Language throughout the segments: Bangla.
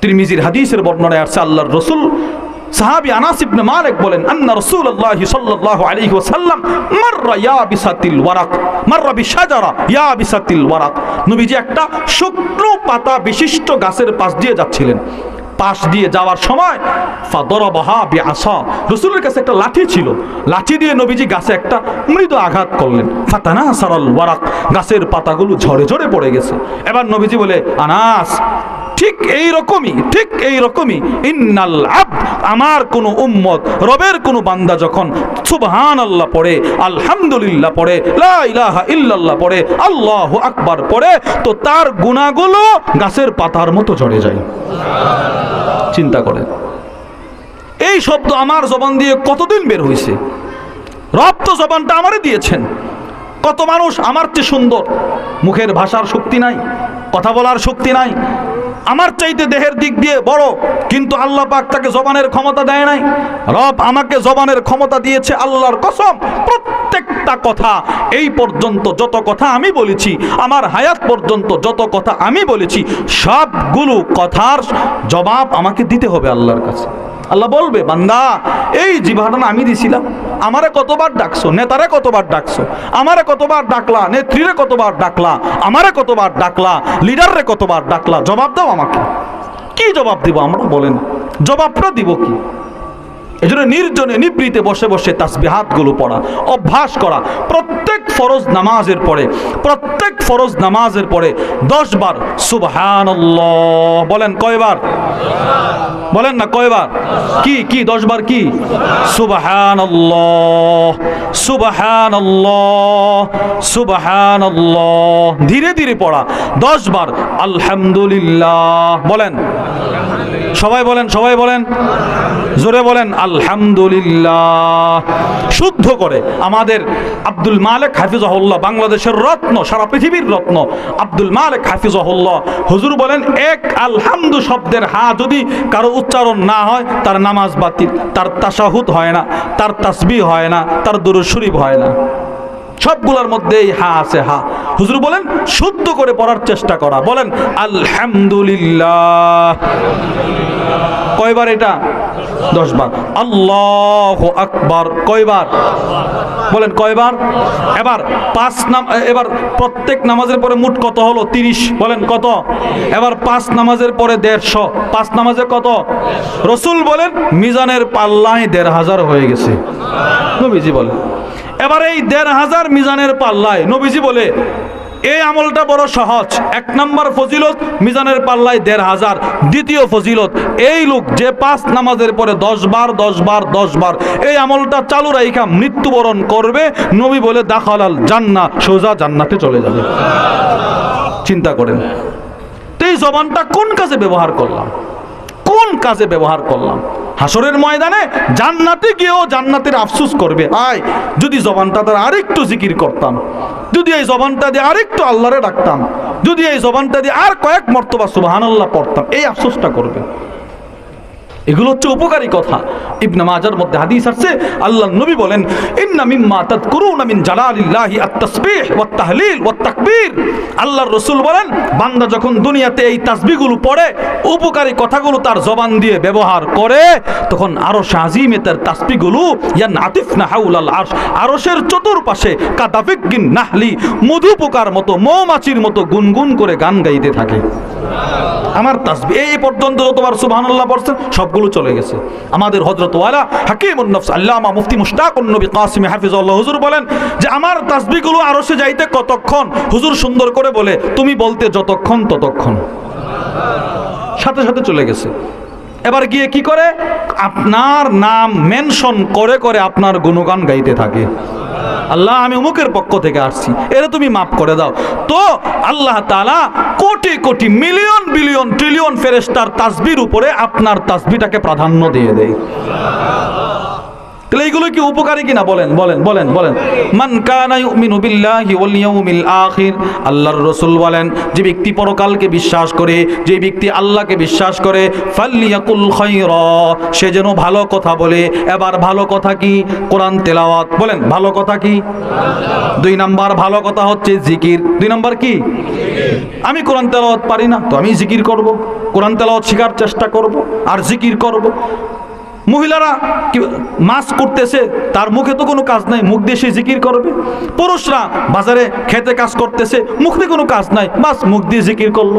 তিরমিজির হাদিসের বর্ণনায় আসছে, আল্লাহর রসুল, সাহাবি আনাস ইবনে মালিক বলেন, আন্না রাসূলুল্লাহি সাল্লাল্লাহু আলাইহি ওয়াসাল্লাম মাররা ইয়াবিসাতিল ওয়ারাক, মাররা বিশাজারা ইয়াবিসাতিল ওয়ারাক। নবীজি একটা শুকনো পাতা বিশিষ্ট গাছের পাশ দিয়ে যাচ্ছিলেন। পাশ দিয়ে যাওয়ার সময়, ফাদরাবাহা বিআসা, রাসূলের কাছে একটা লাঠি ছিল। লাঠি দিয়ে নবীজি গাছে একটা মৃদু আঘাত করলেন। ফাতানা সারাল ওয়ারাক, গাছের পাতাগুলো ঝরে ঝরে পড়ে গেছে। এবার নবীজি বলে, আনাস ঠিক এই রকমই, ঠিক এই রকমই। ইন্নাল আব্দ আমার কোন উম্মত, রবের কোন বান্দা যখন সুবহান আল্লাহ পড়ে, আলহামদুলিল্লাহ পড়ে, লা ইলাহা ইল্লাল্লাহ পড়ে, আল্লাহু আকবার পড়ে, তো তার গুণাগুলো গাছের পাতার মতো ঝরে যায়। চিন্তা করেন। এই শব্দ আমার জবান দিয়ে কতদিন বের হয়েছে রব তো জবানটা আমারই দিয়েছেন। কত মানুষ আমার চেয়ে সুন্দর, মুখের ভাষার শক্তি নাই, কথা বলার শক্তি নাই আমার চাইতে দেহের দিক দিয়ে বড়, কিন্তু আল্লাহ পাক তাকে জবানের ক্ষমতা দেয় নাই। রব আমাকে জবানের ক্ষমতা দিয়েছে আল্লাহর কসম। প্রত্যেকটা কথা, এই পর্যন্ত যত কথা আমি বলেছি, আমার হায়াত পর্যন্ত যত কথা আমি বলেছি, সবগুলো কথার জবাব আমাকে দিতে হবে আল্লাহর কাছে। আল্লাহ বলবে, বান্দা, এই জিভাটা আমি দিছিলাম। আমারে কতবার ডাকছো? নেতারে কতবার ডাকছো? আমারে কতবার ডাকলা? নেত্রীরে কতবার ডাকলা? আমারে কতবার ডাকলা? লিডাররে কতবার ডাকলা? জবাব দাও আমাকে। কি জবাব দিব আমরা? বলেন। জবাবটা দিব কি? এজন্য নির্জনে, নিবৃতে বসে বসে তাসবিহাতগুলো পড়া, অভ্যাস করা। প্রত্যেক ফরজ নামাজের পরে, প্রত্যেক ফরজ নামাজের পরে দশ বার সুবহান বলেন কয়বার? বলেন না কয়বার? কি কি দশ বার কি? সুবহান সুবহান সুবহান ধীরে ধীরে পড়া। দশ বার আলহামদুলিল্লাহ। বলেন। সবাই বলেন সবাই বলেন। জোরে বলেন, আলহামদুলিল্লাহ। শুদ্ধ করে, আমাদের আব্দুল মালিক হাফিজহুল্লাহ বাংলাদেশের রত্ন, সারা পৃথিবীর রত্ন। আব্দুল মালিক হাফিজহুল্লাহ, হুজুর বলেন, এক আলহামদু শব্দের হা যদি কারও উচ্চারণ না হয়, তার নামাজ বাতিল, তার তাসাহুদ হয় না, তার তাসবি হয় না, তার দুরুদ শরীফ হয় না। সবগুলোর মধ্যে এই হা আছে হা। হুজুর বলেন, শুদ্ধ করে পড়ার চেষ্টা করা। বলেন, আলহামদুলিল্লাহ। কয়বার এটা? দশ বার আল্লাহ আকবার। কয়বার? বলেন, কয়বার? এবার পাঁচ নাম এবার প্রত্যেক নামাজের পরে মোট কত হলো? তিরিশ। বলেন, কত? এবার পাঁচ নামাজের পরে দেড়শো। পাঁচ নামাজে কত? রসুল বলেন, মিজানের পাল্লায় দেড় হাজার হয়ে গেছে। বলেন। এবার এই দেড় হাজার মিজানের পাল্লায় নবীজি বলে এই আমলটা বড় সহজ। এক নম্বর ফজিলত মিজানের পাল্লায় দেড় হাজার। দ্বিতীয় ফজিলত, এই লোক যে পাঁচ নামাজের পরে দশ বার দশ বার দশ বার এই আমলটা চালু রাইখা মৃত্যুবরণ করবে, নবী বলে, দাখালাল জান্না সোজা জান্নাতে চলে যাবে। চিন্তা করেন। তো এই জবানটা কোন কাজে ব্যবহার করলাম? কোন কাজে ব্যবহার করলাম? হাসরের ময়দানে জান্নাতে গিয়েও জান্নাতের আফসুস করবে। আয়, যদি জবানটা তার আরেকটু জিকির করতাম। যদি এই জবানটা দিয়ে আরেকটু আল্লাহরে ডাকতাম। যদি এই জবানটা দিয়ে আর কয়েক মর্তবা সুবাহান আল্লাহ পড়তাম, এই আফসোসটা করবে। এগুলো হচ্ছে উপকারী কথা। ইবনে মাজার মধ্যে হাদিস আছে আল্লাহ নবী বলেন, ইন্না মিম্মা তাদকুরুনা মিন জালালিল্লাহি আত-তাসবিহ ওয়াত তাহলিল ওয়াত তাকবীর আল্লাহর রাসূল বলেন, বান্দা যখন দুনিয়াতে এই তাসবিহগুলো পড়ে, উপকারী কথাগুলো তার জবান দিয়ে ব্যবহার করে, তখন আরও আজিমে তার তাসবিহগুলো, ইয়ান আতিফনা হাউলাল আরশ, আরশের চতুর্পাশে কাদাফিকিন নাহলি মধু পোকার মতো, মৌমাছির মতো গুনগুন করে গান গাইতে থাকে। আমার তাসবি এই পর্যন্ত যতবার সুবহানাল্লাহ পড়ছেন সবগুলো চলে গেছে। আমাদের হযরত ওয়ালা হাকিমুন নফস আল্লামা মুফতি মুশতাকুন নবী কাসিম হাফিজাল্লাহ হুজুর বলেন যে, আমার তাসবিহগুলো আরশে যাইতে কতক্ষণ? হুজুর সুন্দর করে বলে, তুমি বলতে যতক্ষণ ততক্ষণ। সাথে সাথে চলে গেছে। এবার গিয়ে কি করে? আপনার নাম মেনশন করে করে আপনার গুণগান গাইতে থাকে। আল্লাহ, আমি অমুকের পক্ষ থেকে আসছি। এরা তুমি মাফ করে দাও। তো আল্লাহ তালা crore crore million billion trillion ফেরেস্তার তাসবির উপরে আপনার তাসবিটাকে প্রাধান্য দিয়ে দেয় তাহলে এইগুলো কি উপকারী কিনা? বলেন বলেন বলেন বলেন। মান কানা ইউমিনু বিল্লাহি ওয়াল ইয়াউমিল আখির, আল্লাহর রাসূল বলেন, যে ব্যক্তি পরকালকে বিশ্বাস করে, যে ব্যক্তি আল্লাহকে বিশ্বাস করে ফালিয়াকুল খায়রা, সে যেন ভালো কথা বলে। এবার ভালো কথা কি? কোরআন তেলাওয়াত। বলেন, ভালো কথা কি? দুই নাম্বার ভালো কথা হচ্ছে জিকির। দুই নাম্বার কি? আমি কোরআন তেলাওয়াত পারি না, তো আমি জিকির করব। কোরআন তেলাওয়াত শেখার চেষ্টা করব, আর জিকির করব। মহিলারা মাছ করতেছে, তার মুখে তো কোনো কাজ নাই, মুখ দিয়ে সে জিকির করবে। পুরুষরা বাজারে খেতে কাজ করতেছে, মুখ কোনো কাজ নাই, বাস মুখ দিয়ে জিকির করল।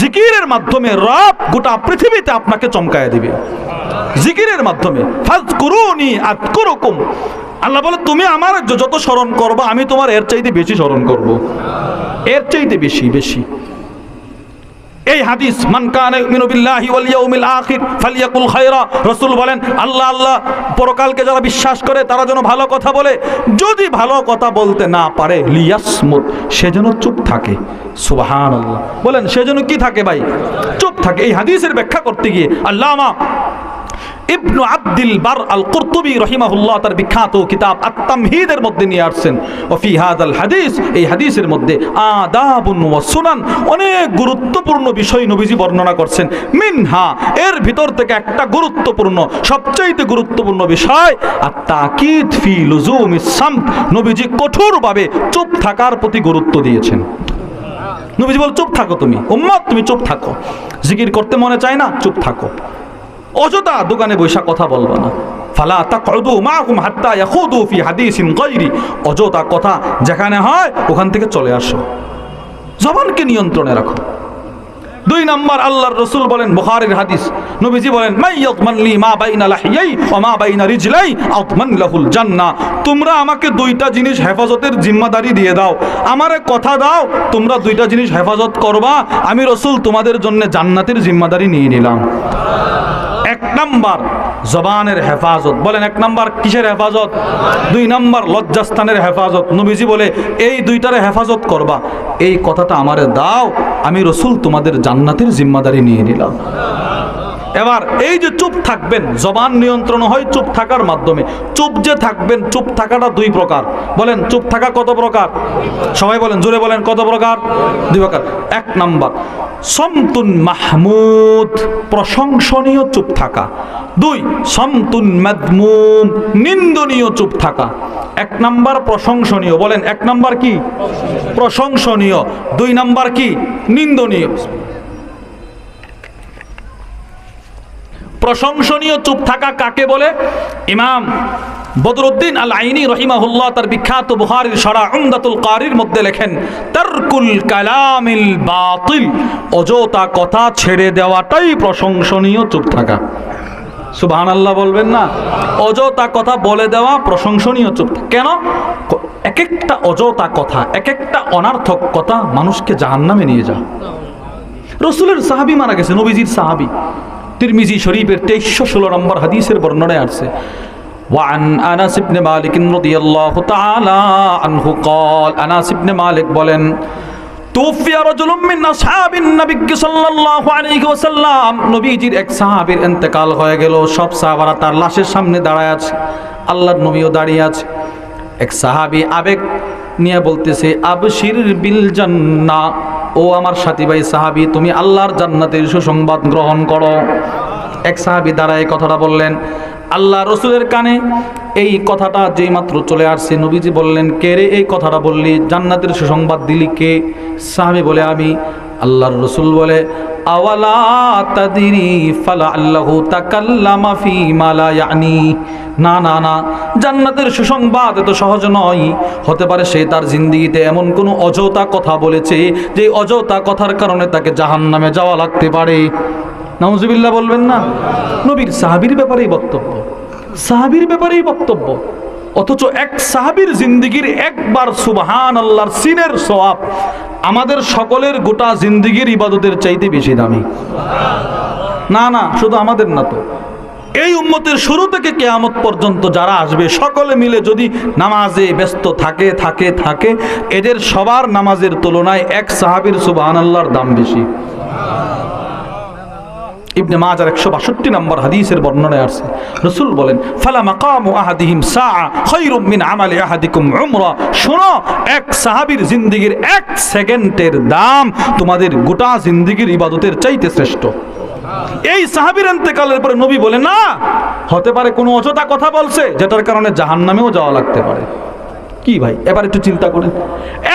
জিকিরের মাধ্যমে রব গোটা পৃথিবীতে আপনাকে চমকায় দিবে। জিকিরের মাধ্যমে ফাজ করুনি আত করুকুম আল্লাহ বলে, তুমি আমার যত স্মরণ করব, আমি তোমার এর চাইতে বেশি স্মরণ করব। এর চাইতে বেশি বেশি। এই হাদিস ফালিয়াকুল খায়রা রাসূল বলেন, আল্লাহ আল্লাহ, পরকালকে যারা বিশ্বাস করে, তারা যেন ভালো কথা বলে। যদি ভালো কথা বলতে না পারে লিয়াসমুত সে যেন চুপ থাকে। সুবহানাল্লাহ। বলেন, সে যেন কি থাকে ভাই? চুপ থাকে। এই হাদিসের ব্যাখ্যা করতে গিয়ে, আল্লামা ইবনু আব্দুল বার আল কুরতুবি রহিমাহুল্লাহ তার বিখ্যাত কিতাব আত-তামহিদের মধ্যে নিয়ে আসছেন। ওফি হাদাল হাদিস, এই হাদিসের মধ্যে আদাবুন সুনান, অনেক গুরুত্বপূর্ণ বিষয় নবীজি বর্ণনা করছেন। মিনহা, এর ভিতর থেকে একটা গুরুত্বপূর্ণ, সবচাইতে গুরুত্বপূর্ণ বিষয়, আত-তাকিদ ফি লুজুমিস সামত, নবীজি কঠোরভাবে চুপ থাকার প্রতি গুরুত্ব দিয়েছেন। নবীজি বল, চুপ থাকো তুমি, উম্মত, তুমি চুপ থাকো। জিকির করতে মনে চায় না, চুপ থাকো। অযথা দোকানে বৈশা কথা বলব না। ফালা তাকউদু মাহুম হাত্তা ইয়াখুদু ফি হাদিসিন গায়রি। অযথা কথা যেখানে হয়, ওখান থেকে চলে আসো। জবানকে নিয়ন্ত্রণে রাখো। দুই নাম্বার, আল্লাহর রসুল বলেন, বুখারীর হাদিস, নবীজি বলেন মাই ইয়াতমান লি মা বাইনা লাহিয়াই ওয়া মা বাইনা রিজলাই আতমান লাহুল জান্নাহ তোমরা আমাকে দুইটা জিনিস হেফাজতের জিম্মাদারি দিয়ে দাও। আমারে কথা দাও, তোমরা দুইটা জিনিস হেফাজত করবা। আমি রসুল তোমাদের জন্য জান্নাতের জিম্মাদারি নিয়ে নিলাম। এক নাম্বার জবানের হেফাজত। বলেন এক নাম্বার কিসের হেফাজত? দুই নাম্বার লজ্জাস্থানের হেফাজত। নবীজি বলে, এই দুইটারে হেফাজত করবা। এই কথাটা আমারে দাও, আমি রসুল তোমাদের জান্নাতের জিম্মাদারি নিয়ে নিলাম। এবার এই যে চুপ থাকবেন, জবান নিয়ন্ত্রণ হয় চুপ থাকার মাধ্যমে। চুপ যে থাকবেন, চুপ থাকাটা দুই প্রকার। বলেন, চুপ থাকা কত প্রকার? সবাই বলেন, জোরে বলেন, কত প্রকার? দুই প্রকার। এক নাম্বার সমতুন মাহমুদ, প্রশংসনীয় চুপ থাকা। দুই, সমতুন মাদমুম, নিন্দনীয় চুপ থাকা। এক নাম্বার প্রশংসনীয়, বলেন এক নাম্বার কি? প্রশংসনীয়। দুই নাম্বার কি? নিন্দনীয়। প্রশংসনীয় চুপ থাকা কাকে বলে? ইমাম বদরুদ্দিন আল আইনি রহিমাহুল্লাহ তার বিখ্যাত বুখারীর সরা উমদাতুল কারির মধ্যে লেখেন, তারকুল কালামিল বাতিল, অযথা কথা ছেড়ে দেওয়াটাই প্রশংসনীয় চুপ থাকা। সুবহান আল্লাহ বলবেন না, অযথা কথা বলে দেওয়া প্রশংসনীয় চুপ কেন? এক একটা অযথা কথা এক একটা অনার্থক কথা মানুষকে জাহান্নামে নিয়ে যায় রসুলের সাহাবি মারা গেছে, নবীজির সাহাবি। তিরমিজি শরীফের তেইশশো ষোলো নম্বর হাদিসের বর্ণনায় আসছে وعن انس بن مالك رضي الله تعالى عنه قال انس بن مالك বলেন توفي رجل من اصحاب النبي صلى الله عليه وسلم নবীজির এক সাহাবীর ইন্তেকাল হয়ে গেল সব সাহাবারা তার লাশের সামনে দাঁড়ায় আছে আল্লাহর নবীও দাঁড়িয়ে আছে এক সাহাবী আবেগ নিয়ে বলতেছে আবশির বিল জান্না ও আমার সাথী ভাই সাহাবী তুমি আল্লাহর জান্নাতের সুসংবাদ গ্রহণ করো এক সাহাবী দ্বারা এই কথাটা বললেন আল্লাহ রসুলের কানে এই কথাটা যেই মাত্র চলে আসছে, নবীজি বললেন, কে রে এই কথাটা বললি? জান্নাতের সুসংবাদ দিলি কে? সাহাবী বলে, আমি আল্লাহর রসুল বলে, আওয়ালা তাদিরি ফালা আল্লাহু না না না, জান্নাতের সুসংবাদ এত সহজ হতে পারে সে তার এমন কোনো অযথা কথা বলেছে, যে অযথা কথার কারণে তাকে জাহান্নামে যাওয়া লাগতে পারে। নাউজুবিল্লাহ বলবেন না। নবীর সাহাবীর ব্যাপারেই বক্তব্য। সাহাবীর ব্যাপারেই বক্তব্য। অথচ এক সাহাবীর জিন্দিগির একবার সুবহান আল্লাহর সিনের সওয়াব আমাদের সকলের গোটা জিন্দিগির ইবাদতের চাইতে বেশি দামি। না না, শুধু আমাদের না তো। এই উম্মতের শুরু থেকে কেয়ামত পর্যন্ত যারা আসবে, সকলে মিলে যদি নামাজে ব্যস্ত থাকে থাকে থাকে, এদের সবার নামাজের তুলনায় এক সাহাবীর সুবহান আল্লাহর দাম বেশি। ইবনে মাজার একশো বাষট্টি নম্বর হাদিসের বর্ণনায় আসছে। রসুল বলেন, ফালা মাকামু আহাদিহিম মিন আমালি আহাদিকুম উমরা। শোনো, এক সাহাবীর জিন্দিগির এক সেকেন্ডের দাম তোমাদের গোটা জিন্দিগির ইবাদতের চাইতে শ্রেষ্ঠ। এই সাহাবীর ইন্তেকালের পরে নবী বলে, না, হতে পারে কোনো অযথা কথা বলছে, যেটার কারণে জাহান্নামেও যাওয়া লাগতে পারে। কি ভাই? এবার একটু চিন্তা করেন।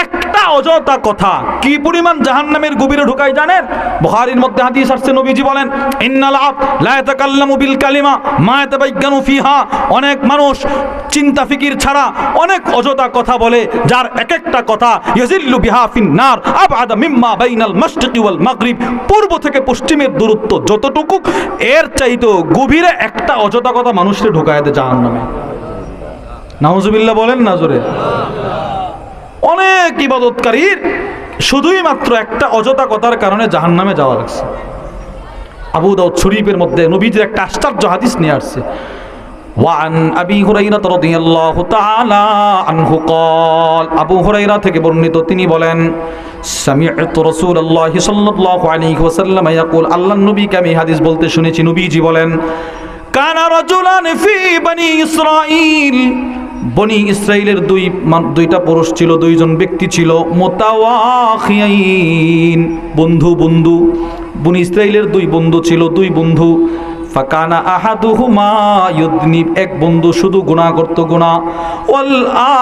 একটা অযথা কথা। কি পরিমাণ জাহান্নামের গভীরে ঢুকাই জানেন? বুখারীর মধ্যে হাদিস আসছে, নবীজি বলেন বিল কালিমা অনেক মানুষ চিন্তা, ফিকির ছাড়া অনেক অযথা কথা বলে, যার এক একটা কথা মাগরিব। পূর্ব থেকে পশ্চিমের দূরত্ব যতটুকু, এর চাইতো গভীরে একটা অযথা কথা মানুষকে ঢুকায় দেয় জাহান্নামে। নাউজুবিল্লাহ বলেন না জোরে। অনেক ইবাদতকারীর শুধুই মাত্র একটা অযথা কথার কারণে জাহান্নামে যাওয়া লাগছে আবু দাউদ শরীফের মধ্যে নবীজির একটা আশ্চর্য হাদিস নিয়ে আসছে وعن أبي هريرة رضي الله تعالى عنه قال আবু হুরাইরা থেকে বর্ণিত তিনি বলেন سمعت رسول الله صلى الله عليه وسلم يقول আল্লাহ নবীকে আমি হাদিস বলতে শুনেছি নবীজি বলেন কানা রাজুলান ফি বনি ইসরাইল বনি ইসরায়েলের দুই দুইটা পুরুষ ছিল, দুইজন ব্যক্তি ছিল। মোতাওয়াখিয়াইন। বন্ধু বন্ধু। বনি ইসরায়েলের দুই বন্ধু ছিল, দুই বন্ধু। ফাকানা আহাদুহুমা ইউদনিব এক বন্ধু শুধু গুনাহ করত গুনাহ। ওয়াল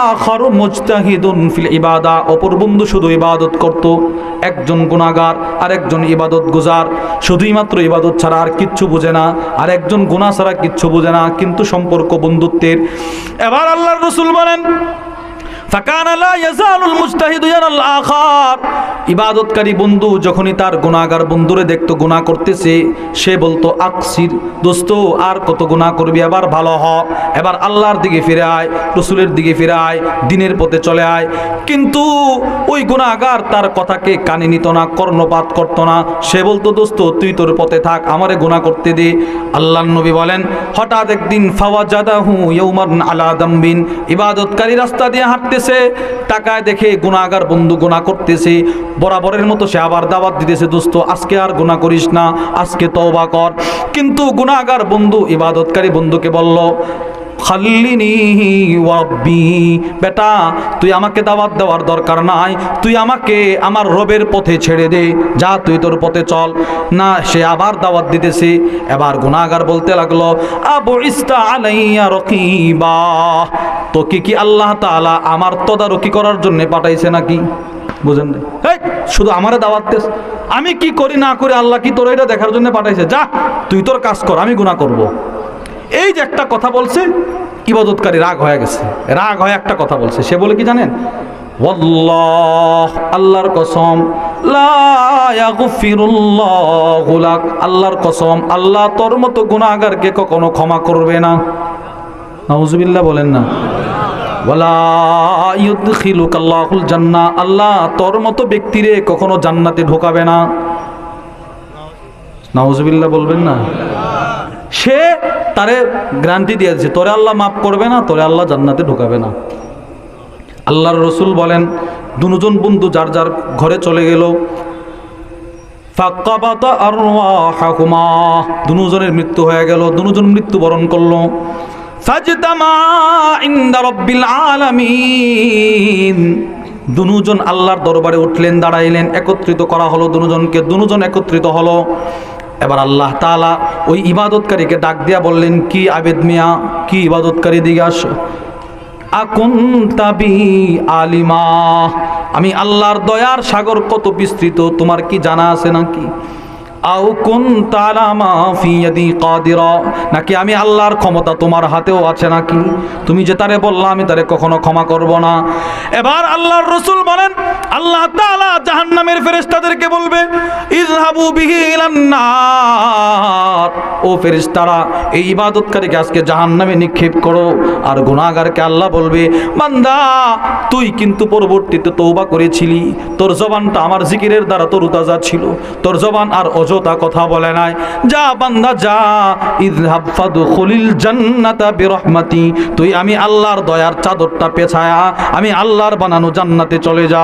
আখারু মুজতাহিদুন ফিল ইবাদা, অপর বন্ধু শুধু ইবাদত করত। একজন গুনাহগার আর একজন ইবাদত গুজার। শুধুই মাত্র ইবাদত ছাড়া আর কিচ্ছু বুঝে না। আর একজন গুনাহ ছাড়া কিচ্ছু বুঝে না, কিন্তু সম্পর্ক বন্ধুত্বের। এবার আল্লাহর রাসূল বলেন ইবাদতকারী বন্ধু যখনই তার গুনাহগার বন্ধুরে দেখতো গুণা করতেছে, সে বলতো, আকসির, দোস্ত, আর কত গুনাহ করবি, এবার ভালো হ। এবার আল্লাহর দিকে ফিরে আয়, রসুলের দিকে ফিরে আয়, দিনের পথে চলে আয়। কিন্তু ওই গুনাহগার তার কথাকে কানে নিত না, কর্ণপাত করত না। সে বলতো, দোস্ত, তুই তোর পথে থাক, আমারে গুনাহ করতে দে। আল্লাহ নবী বলেন, হঠাৎ একদিন ফাওয়াজাদাহু ইয়াউমান আলা দামবিন। ইবাদতকারী রাস্তা দিয়ে হাঁটতেছে টাকায় দেখে গুণাগার বন্ধু গোনা করতেছে। বরাবরের মতো সে আবার দাওয়াত দিতেছে, দোস্ত, আজকে আর গুণা করিস না, আজকে তওবা কর। কিন্তু গুণাগার বন্ধু, ইবাদতকারী বন্ধুকে বলল খাল্লিনি ওয়াব্বি। বেটা তুই আমাকে দাওয়াত দেওয়ার দরকার নাই। তুই আমাকে আমার রবের পথে ছেড়ে দে। যা তুই তোর পথে চল। না সে আবার দাওয়াত দিতেছে। এবার গুনাহগার বলতে লাগল আবু ইস্তা আলাইয়া রকিবা। তোকে কি আল্লাহ তাআলা আমার তদারকি করার জন্য পাঠাইছে নাকি? বুঝেন এই, শুধু আমারে দাওয়াত আমি কি করি না করি আল্লাহ কি তোর এটা দেখার জন্য পাঠাইছে? যা তুই তোর কাজ কর আমি গুনাহ করব। এই যে একটা কথা বলছে, ইবাদতকারী রাগ হয়ে গেছে। রাগ হয়ে একটা কথা বলছে। সে বলে কি জানেন? আল্লাহর কসম আল্লাহর কসম, আল্লাহ তোর মতো কখনো ক্ষমা করবে না। বলেন না। আল্লাহুল জান্নাহ। আল্লাহ তোর মতো ব্যক্তিরে কখনো জান্নাতে ঢোকাবে না। নাউজুবিল্লাহ বলবেন না। সে তারে গ্যারান্টি দিয়ে দিচ্ছে তোরে আল্লাহ মাফ করবে না, তোরে আল্লাহ জান্নাতে ঢোকাবে না। আল্লাহর রসুল বলেন, দুজন বন্ধু যার যার ঘরে চলে গেল দুজনের মৃত্যু হয়ে গেল, দুজন মৃত্যুবরণ করল। দুজন আল্লাহর দরবারে উঠলেন, দাঁড়াইলেন, একত্রিত করা হলো দুজনকে, দুজন একত্রিত হলো। এবার আল্লাহ তালা ওই ইবাদতকারীকে ডাক দিয়া বললেন, কি আবেদ মিয়া, কি ইবাদতকারী দিকে আসো? আলিমা। আমি আল্লাহর দয়ার সাগর কত বিস্তৃত, তোমার কি জানা আছে নাকি? কোন নাকি আমি আল্লাহর ক্ষমতা তোমার হাতেও আছে নাকি? তুমি যে তারে বললাম আমি তারে কখনো ক্ষমা করব না। এবার আল্লাহর রসুল বলেন, আল্লাহ জাহান্নামের ফেরেশতাদেরকে বলবে, ইযহাবু বিহি ও ফেরেশতারা এই ইবাদতকারীকে আজকে জাহান্নামে নিক্ষেপ করো। আর গুনাহগারকে আল্লাহ বলবে, বান্দা, তুই কিন্তু পরবর্তীতে তৌবা করেছিলি। তোর জবানটা আমার জিকিরের দ্বারা তোর উতাজা ছিল। তোর জবান আর অযথা কথা বলে নাই। যা বান্দা, যা। ইযহাব ফাদখুলিল জান্নাতা বিরহমাতি। তুই আমি আল্লাহর দয়ার চাদরটা পেছায়া, আমি আল্লাহর বানানো জান্নাতে চলে যা।